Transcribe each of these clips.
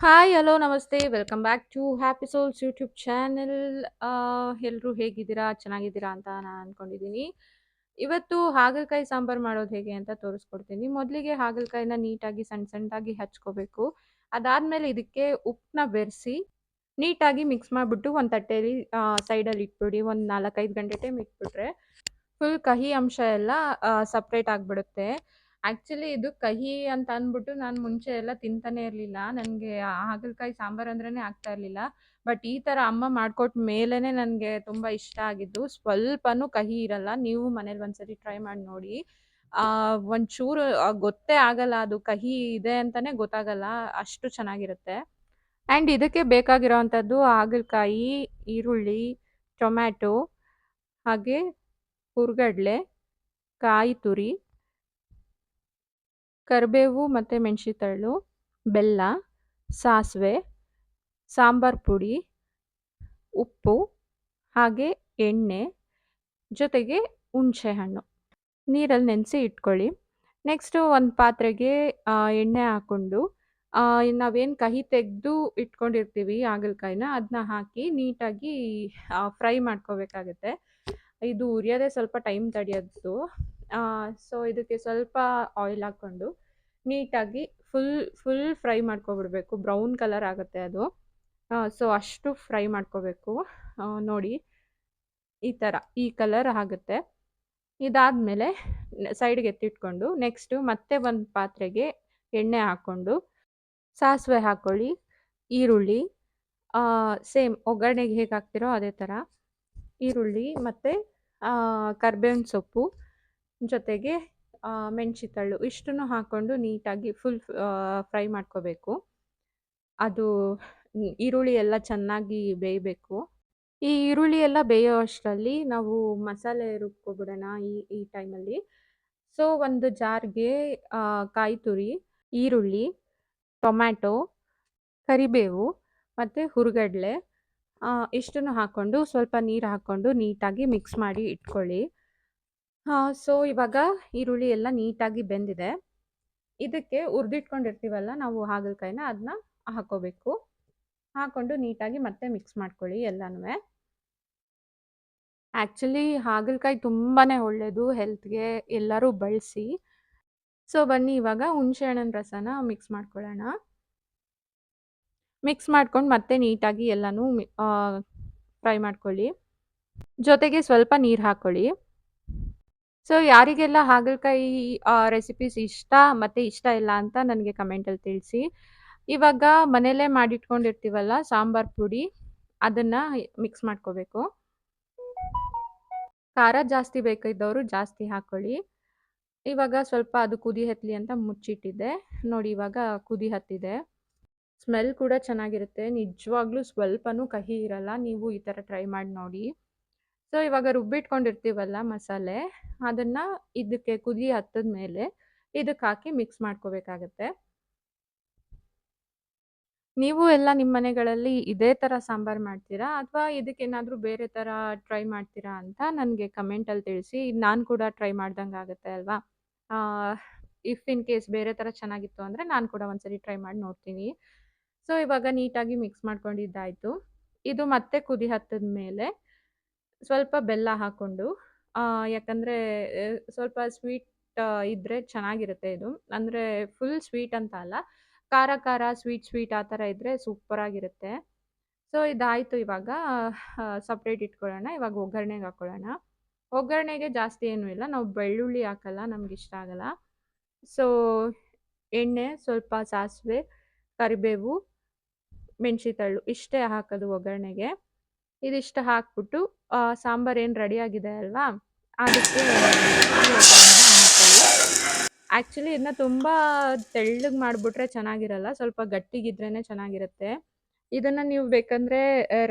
Hi, hello, ನಮಸ್ತೆ. Welcome back to happy souls YouTube channel. ಎಲ್ಲರೂ ಹೇಗಿದ್ದೀರಾ? ಚೆನ್ನಾಗಿದ್ದೀರಾ ಅಂತ ನಾನು ಅಂದ್ಕೊಂಡಿದ್ದೀನಿ ಇವತ್ತು ಹಾಗಲಕಾಯಿ ಸಾಂಬಾರ್ ಮಾಡೋದು ಹೇಗೆ ಅಂತ ತೋರಿಸ್ಕೊಡ್ತೀನಿ. ಮೊದಲಿಗೆ ಹಾಗಲಕಾಯಿನ ನೀಟಾಗಿ ಸಣ್ಣ ಸಣ್ಣದಾಗಿ ಹಚ್ಕೋಬೇಕು. ಅದಾದಮೇಲೆ ಇದಕ್ಕೆ ಉಪ್ಪನ್ನ ಬೆರೆಸಿ ನೀಟಾಗಿ ಮಿಕ್ಸ್ ಮಾಡಿಬಿಟ್ಟು ಒಂದು ತಟ್ಟೆಯಲ್ಲಿ ಸೈಡಲ್ಲಿ ಇಟ್ಬಿಡಿ. ಒಂದು 4, 5 ಗಂಟೆ ಟೈಮ್ ಇಟ್ಬಿಟ್ರೆ ಫುಲ್ ಕಹಿ ಅಂಶ ಎಲ್ಲ ಸಪ್ರೇಟ್ ಆಗಿಬಿಡುತ್ತೆ. ಆ್ಯಕ್ಚುಲಿ ಇದು ಕಹಿ ಅಂತ ಅಂದ್ಬಿಟ್ಟು ನಾನು ಮುಂಚೆ ಎಲ್ಲ ತಿಂತಾನೆ ಇರಲಿಲ್ಲ. ನನಗೆ ಹಾಗಲಕಾಯಿ ಸಾಂಬಾರು ಅಂದ್ರೇ ಆಗ್ತಾ ಇರಲಿಲ್ಲ. ಬಟ್ ಈ ಥರ ಅಮ್ಮ ಮಾಡಿಕೊಟ್ಟ ಮೇಲೇ ನನಗೆ ತುಂಬ ಇಷ್ಟ ಆಗಿದ್ದು. ಸ್ವಲ್ಪನೂ ಕಹಿ ಇರಲ್ಲ. ನೀವು ಮನೇಲಿ ಒಂದ್ಸರಿ ಟ್ರೈ ಮಾಡಿ ನೋಡಿ. ಒಂಚೂರು ಗೊತ್ತೇ ಆಗಲ್ಲ ಅದು ಕಹಿ ಇದೆ ಅಂತಲೇ ಗೊತ್ತಾಗಲ್ಲ. ಅಷ್ಟು ಚೆನ್ನಾಗಿರುತ್ತೆ. ಆ್ಯಂಡ್ ಇದಕ್ಕೆ ಬೇಕಾಗಿರೋವಂಥದ್ದು ಹಾಗಲಕಾಯಿ, ಈರುಳ್ಳಿ, ಟೊಮ್ಯಾಟೊ, ಹಾಗೆ ಹುರ್ಗಡ್ಲೆ, ಕಾಯಿ ತುರಿ, ಕರಿಬೇವು ಮತ್ತು ತಳ್ಳು ಬೆಲ್ಲ, ಸಾಸಿವೆ, ಸಾಂಬಾರು ಪುಡಿ, ಉಪ್ಪು, ಹಾಗೆ ಎಣ್ಣೆ, ಜೊತೆಗೆ ಹುಣಸೆಹಣ್ಣು. ನೀರಲ್ಲಿ ನೆನೆಸಿ ಇಟ್ಕೊಳ್ಳಿ. ನೆಕ್ಸ್ಟು ಒಂದು ಪಾತ್ರೆಗೆ ಎಣ್ಣೆ ಹಾಕ್ಕೊಂಡು ನಾವೇನು ಕಹಿ ತೆಗೆದು ಇಟ್ಕೊಂಡಿರ್ತೀವಿ ಹಾಗಲಕಾಯಿನ ಅದನ್ನ ಹಾಕಿ ನೀಟಾಗಿ ಫ್ರೈ ಮಾಡ್ಕೋಬೇಕಾಗತ್ತೆ. ಇದು ಉರಿಯೋದೇ ಸ್ವಲ್ಪ ಟೈಮ್ ತಡೆಯೋದು. ಸೊ ಇದಕ್ಕೆ ಸ್ವಲ್ಪ ಆಯಿಲ್ ಹಾಕ್ಕೊಂಡು ನೀಟಾಗಿ ಫುಲ್ ಫುಲ್ ಫ್ರೈ ಮಾಡ್ಕೊಬಿಡ್ಬೇಕು. ಬ್ರೌನ್ ಕಲರ್ ಆಗುತ್ತೆ ಅದು. ಸೊ ಅಷ್ಟು ಫ್ರೈ ಮಾಡ್ಕೋಬೇಕು. ನೋಡಿ ಈ ಥರ ಈ ಕಲರ್ ಆಗುತ್ತೆ. ಇದಾದಮೇಲೆ ಸೈಡ್ಗೆ ಎತ್ತಿಟ್ಕೊಂಡು ನೆಕ್ಸ್ಟು ಮತ್ತೆ ಒಂದು ಪಾತ್ರೆಗೆ ಎಣ್ಣೆ ಹಾಕ್ಕೊಂಡು ಸಾಸಿವೆ ಹಾಕ್ಕೊಳ್ಳಿ, ಈರುಳ್ಳಿ ಸೇಮ್ ಒಗ್ಗರಣೆಗೆ ಹೇಗೆ ಹಾಕ್ತಿರೋ ಅದೇ ಥರ ಈರುಳ್ಳಿ ಮತ್ತು ಕರ್ಬೇವಿನ ಸೊಪ್ಪು ಜೊತೆಗೆ ಮೆಣಸಿನಕಾಳು ಇಷ್ಟನ್ನು ಹಾಕ್ಕೊಂಡು ನೀಟಾಗಿ ಫುಲ್ ಫ್ರೈ ಮಾಡ್ಕೋಬೇಕು. ಅದು ಈರುಳ್ಳಿ ಎಲ್ಲ ಚೆನ್ನಾಗಿ ಬೇಯಬೇಕು. ಈ ಈರುಳ್ಳಿ ಎಲ್ಲ ಬೇಯೋ ಅಷ್ಟರಲ್ಲಿ ನಾವು ಮಸಾಲೆ ರುಬ್ಕೊಬಿಡೋಣ ಈ ಈ ಟೈಮಲ್ಲಿ. ಸೊ ಒಂದು ಜಾರ್ಗೆ ಕಾಯಿ ತುರಿ, ಈರುಳ್ಳಿ, ಟೊಮ್ಯಾಟೊ, ಕರಿಬೇವು ಮತ್ತು ಹುರ್ಗಡ್ಲೆ ಇಷ್ಟನ್ನು ಹಾಕ್ಕೊಂಡು ಸ್ವಲ್ಪ ನೀರು ಹಾಕ್ಕೊಂಡು ನೀಟಾಗಿ ಮಿಕ್ಸ್ ಮಾಡಿ ಇಟ್ಕೊಳ್ಳಿ. ಸೊ ಇವಾಗ ಈರುಳ್ಳಿ ಎಲ್ಲ ನೀಟಾಗಿ ಬೆಂದಿದೆ. ಇದಕ್ಕೆ ಹುರಿದಿಟ್ಕೊಂಡಿರ್ತೀವಲ್ಲ ನಾವು ಹಾಗಲಕಾಯಿನ ಅದನ್ನ ಹಾಕೋಬೇಕು ಹಾಕ್ಕೊಂಡು ನೀಟಾಗಿ ಮತ್ತೆ ಮಿಕ್ಸ್ ಮಾಡ್ಕೊಳ್ಳಿ ಎಲ್ಲನೂ. ಆ್ಯಕ್ಚುಲಿ ಹಾಗಲಕಾಯಿ ತುಂಬಾ ಒಳ್ಳೆಯದು ಹೆಲ್ತ್‌ಗೆ ಎಲ್ಲರೂ ಬಳಸಿ. ಸೊ ಬನ್ನಿ ಇವಾಗ ಹುಣಸೆ ಹಣ್ಣಿನ ರಸನ ಮಿಕ್ಸ್ ಮಾಡ್ಕೊಳ್ಳೋಣ. ಮಿಕ್ಸ್ ಮಾಡ್ಕೊಂಡು ಮತ್ತೆ ನೀಟಾಗಿ ಎಲ್ಲನೂ ಫ್ರೈ ಮಾಡ್ಕೊಳ್ಳಿ. ಜೊತೆಗೆ ಸ್ವಲ್ಪ ನೀರು ಹಾಕ್ಕೊಳ್ಳಿ. ಸೊ, ಯಾರಿಗೆಲ್ಲ ಹಾಗಲಕಾಯಿ ರೆಸಿಪೀಸ್ ಇಷ್ಟ ಮತ್ತು ಇಷ್ಟ ಇಲ್ಲ ಅಂತ ನನಗೆ ಕಮೆಂಟಲ್ಲಿ ತಿಳಿಸಿ. ಇವಾಗ ಮನೆಯಲ್ಲೇ ಮಾಡಿಟ್ಕೊಂಡಿರ್ತೀವಲ್ಲ, ಸಾಂಬಾರು ಪುಡಿ, ಅದನ್ನು ಮಿಕ್ಸ್ ಮಾಡ್ಕೋಬೇಕು. ಖಾರ ಜಾಸ್ತಿ ಬೇಕಿದ್ದವರು ಜಾಸ್ತಿ ಹಾಕ್ಕೊಳ್ಳಿ. ಇವಾಗ ಸ್ವಲ್ಪ ಅದು ಕುದಿ ಹತ್ತಲಿ ಅಂತ ಮುಚ್ಚಿಟ್ಟಿದ್ದೆ. ನೋಡಿ ಇವಾಗ ಕುದಿ ಹತ್ತಿದೆ. ಸ್ಮೆಲ್ ಕೂಡ ಚೆನ್ನಾಗಿರುತ್ತೆ. ನಿಜವಾಗ್ಲೂ ಸ್ವಲ್ಪನೂ ಕಹಿ ಇರಲ್ಲ. ನೀವು ಈ ಥರ ಟ್ರೈ ಮಾಡಿ ನೋಡಿ. ಸೊ ಇವಾಗ ರುಬ್ಬಿಟ್ಕೊಂಡಿರ್ತೀವಲ್ಲ ಮಸಾಲೆ, ಅದನ್ನು ಇದಕ್ಕೆ ಕುದಿ ಹತ್ತದ ಮೇಲೆ ಇದಕ್ಕೆ ಹಾಕಿ ಮಿಕ್ಸ್ ಮಾಡ್ಕೋಬೇಕಾಗತ್ತೆ. ನೀವು ಎಲ್ಲ ನಿಮ್ಮ ಮನೆಗಳಲ್ಲಿ ಇದೇ ಥರ ಸಾಂಬಾರು ಮಾಡ್ತೀರಾ? ಅಥವಾ ಇದಕ್ಕೇನಾದರೂ ಬೇರೆ ಥರ ಟ್ರೈ ಮಾಡ್ತೀರಾ ಅಂತ ನನಗೆ ಕಮೆಂಟಲ್ಲಿ ತಿಳಿಸಿ. ನಾನು ಕೂಡ ಟ್ರೈ ಮಾಡ್ದಂಗೆ ಆಗುತ್ತೆ ಅಲ್ವಾ? ಇಫ್ ಇನ್ ಕೇಸ್ ಬೇರೆ ಥರ ಚೆನ್ನಾಗಿತ್ತು ಅಂದರೆ ನಾನು ಕೂಡ ಒಂದ್ಸರಿ ಟ್ರೈ ಮಾಡಿ ನೋಡ್ತೀನಿ. ಸೊ ಇವಾಗ ನೀಟಾಗಿ ಮಿಕ್ಸ್ ಮಾಡ್ಕೊಂಡಿದ್ದಾಯಿತು. ಇದು ಮತ್ತೆ ಕುದಿ ಹತ್ತದ ಮೇಲೆ ಸ್ವಲ್ಪ ಬೆಲ್ಲ ಹಾಕ್ಕೊಂಡು ಯಾಕಂದರೆ ಸ್ವಲ್ಪ ಸ್ವೀಟ್ ಇದ್ದರೆ ಚೆನ್ನಾಗಿರುತ್ತೆ ಇದು. ಅಂದರೆ ಫುಲ್ ಸ್ವೀಟ್ ಅಂತ ಅಲ್ಲ. ಖಾರ ಖಾರ, ಸ್ವೀಟ್ ಸ್ವೀಟ್ ಆ ಥರ ಇದ್ದರೆ ಸೂಪರಾಗಿರುತ್ತೆ. ಸೊ ಇದಾಯಿತು ಇವಾಗ ಸಪ್ರೇಟ್ ಇಟ್ಕೊಳ್ಳೋಣ. ಇವಾಗ ಒಗ್ಗರಣೆಗೆ ಹಾಕ್ಕೊಳ್ಳೋಣ. ಒಗ್ಗರಣೆಗೆ ಜಾಸ್ತಿ ಏನೂ ಇಲ್ಲ. ನಾವು ಬೆಳ್ಳುಳ್ಳಿ ಹಾಕಲ್ಲ ನಮಗಿಷ್ಟ ಆಗಲ್ಲ. ಸೊ ಎಣ್ಣೆ, ಸ್ವಲ್ಪ ಸಾಸಿವೆ, ಕರಿಬೇವು, ಮೆಣಸಿತಳ್ಳು ಇಷ್ಟೇ ಹಾಕೋದು ಒಗ್ಗರಣೆಗೆ. ಇದಿಷ್ಟು ಹಾಕ್ಬಿಟ್ಟು ಸಾಂಬಾರು ಏನು ರೆಡಿಯಾಗಿದೆ ಅಲ್ವಾ ಅದಕ್ಕೆ. ಆ್ಯಕ್ಚುಲಿ ಇದನ್ನ ತುಂಬ ತೆಳ್ಳಗೆ ಮಾಡಿಬಿಟ್ರೆ ಚೆನ್ನಾಗಿರಲ್ಲ. ಸ್ವಲ್ಪ ಗಟ್ಟಿಗಿದ್ರೇ ಚೆನ್ನಾಗಿರುತ್ತೆ. ಇದನ್ನು ನೀವು ಬೇಕಂದರೆ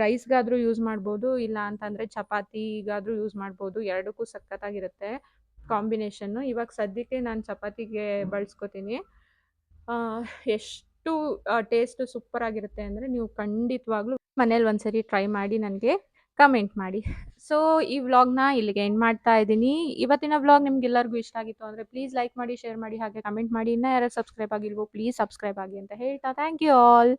ರೈಸ್ಗಾದರೂ ಯೂಸ್ ಮಾಡ್ಬೋದು. ಇಲ್ಲ ಅಂತಂದರೆ ಚಪಾತಿಗಾದರೂ ಯೂಸ್ ಮಾಡ್ಬೋದು. ಎರಡಕ್ಕೂ ಸಖತ್ತಾಗಿರುತ್ತೆ ಕಾಂಬಿನೇಷನ್ನು. ಇವಾಗ ಸದ್ಯಕ್ಕೆ ನಾನು ಚಪಾತಿಗೆ ಬಳಸ್ಕೊತೀನಿ. ಎಷ್ಟು ಟೇಸ್ಟು ಸೂಪರಾಗಿರುತ್ತೆ ಅಂದರೆ ನೀವು ಖಂಡಿತವಾಗ್ಲೂ ಮನೇಲಿ ಒಂದ್ಸರಿ ಟ್ರೈ ಮಾಡಿ ನನಗೆ ಕಮೆಂಟ್ ಮಾಡಿ. ಸೊ ಈ ವ್ಲಾಗ್‌ನ ಇಲ್ಲಿಗೆ ಎಂಡ್ ಮಾಡ್ತಾ ಇದ್ದೀನಿ. ಇವತ್ತಿನ ವ್ಲಾಗ್ ನಿಮ್ಗೆಲ್ಲರಿಗೂ ಇಷ್ಟ ಆಗಿತ್ತು ಅಂದರೆ ಪ್ಲೀಸ್ ಲೈಕ್ ಮಾಡಿ, ಶೇರ್ ಮಾಡಿ, ಹಾಗೆ ಕಮೆಂಟ್ ಮಾಡಿ. ಇನ್ನೂ ಯಾರು ಸಬ್ಸ್ಕ್ರೈಬ್ ಆಗಿಲ್ವೋ ಪ್ಲೀಸ್ ಸಬ್ಸ್ಕ್ರೈಬ್ ಆಗಿ ಅಂತ ಹೇಳ್ತಾ ಥ್ಯಾಂಕ್ ಯು ಆಲ್.